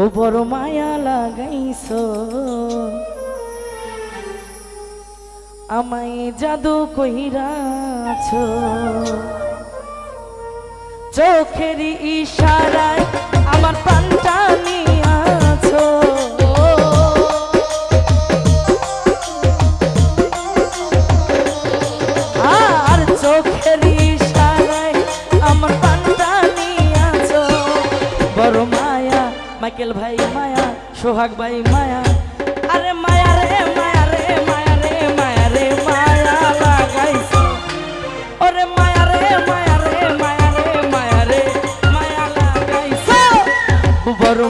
ও বড় মায়া লাগাইছ। আমায় জাদু কইরাছ। চোখের ইশারায় মায়া সোহাগ ভাই মায়া। আরে মায়া রে মায়া রে মায়া রে মায়া রে মায়া লাগাইছে। ওরে মায়া রে মায়া রে মায়া রে মায়া রে মায়া লাগাইছে। বড়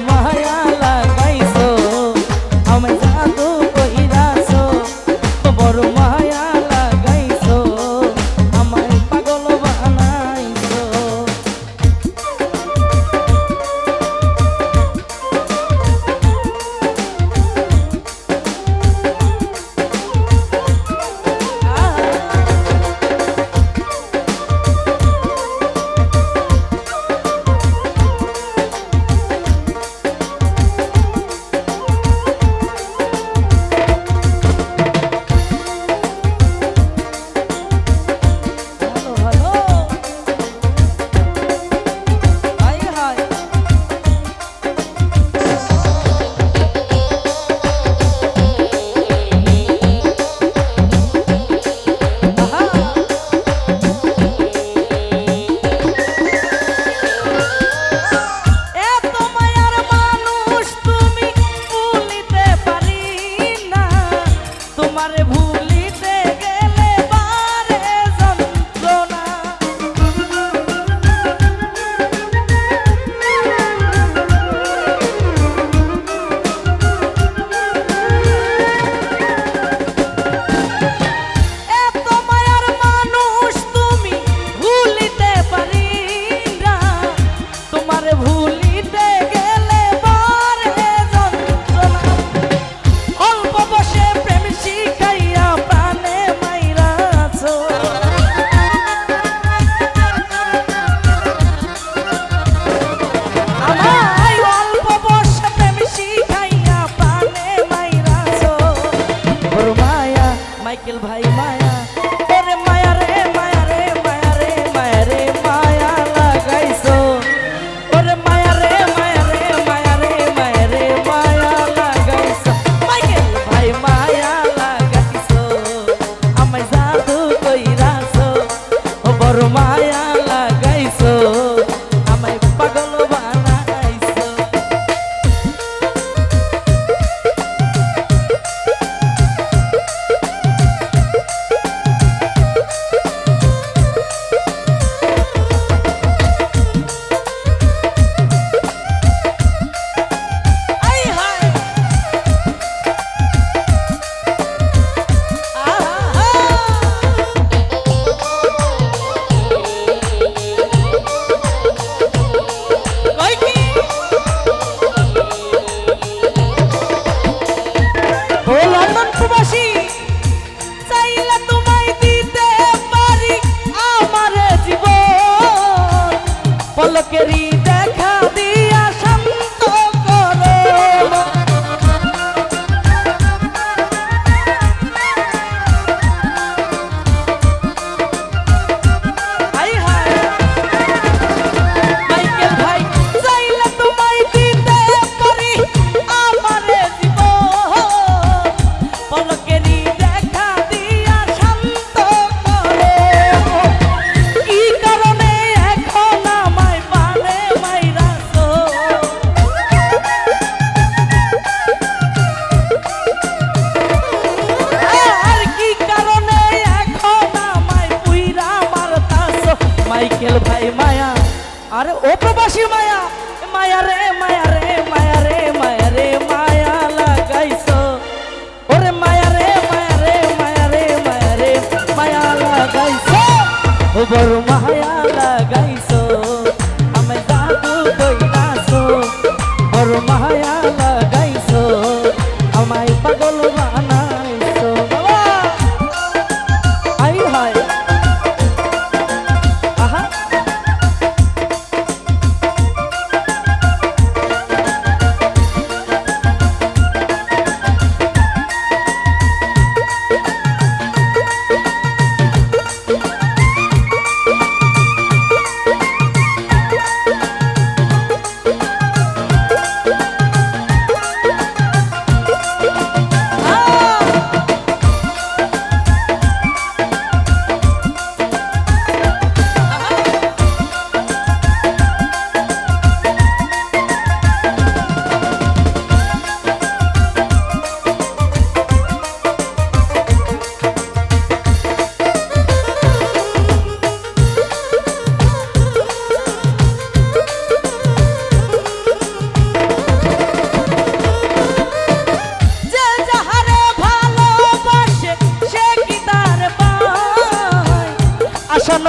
পলকেরি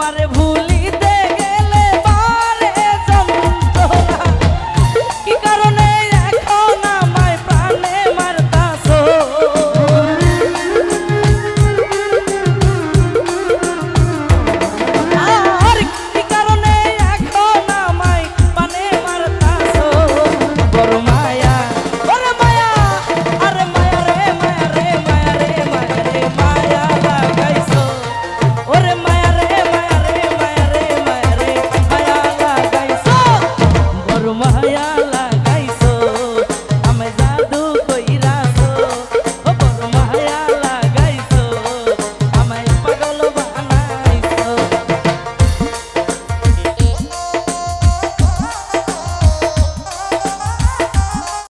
তোমারে ভুল মায়া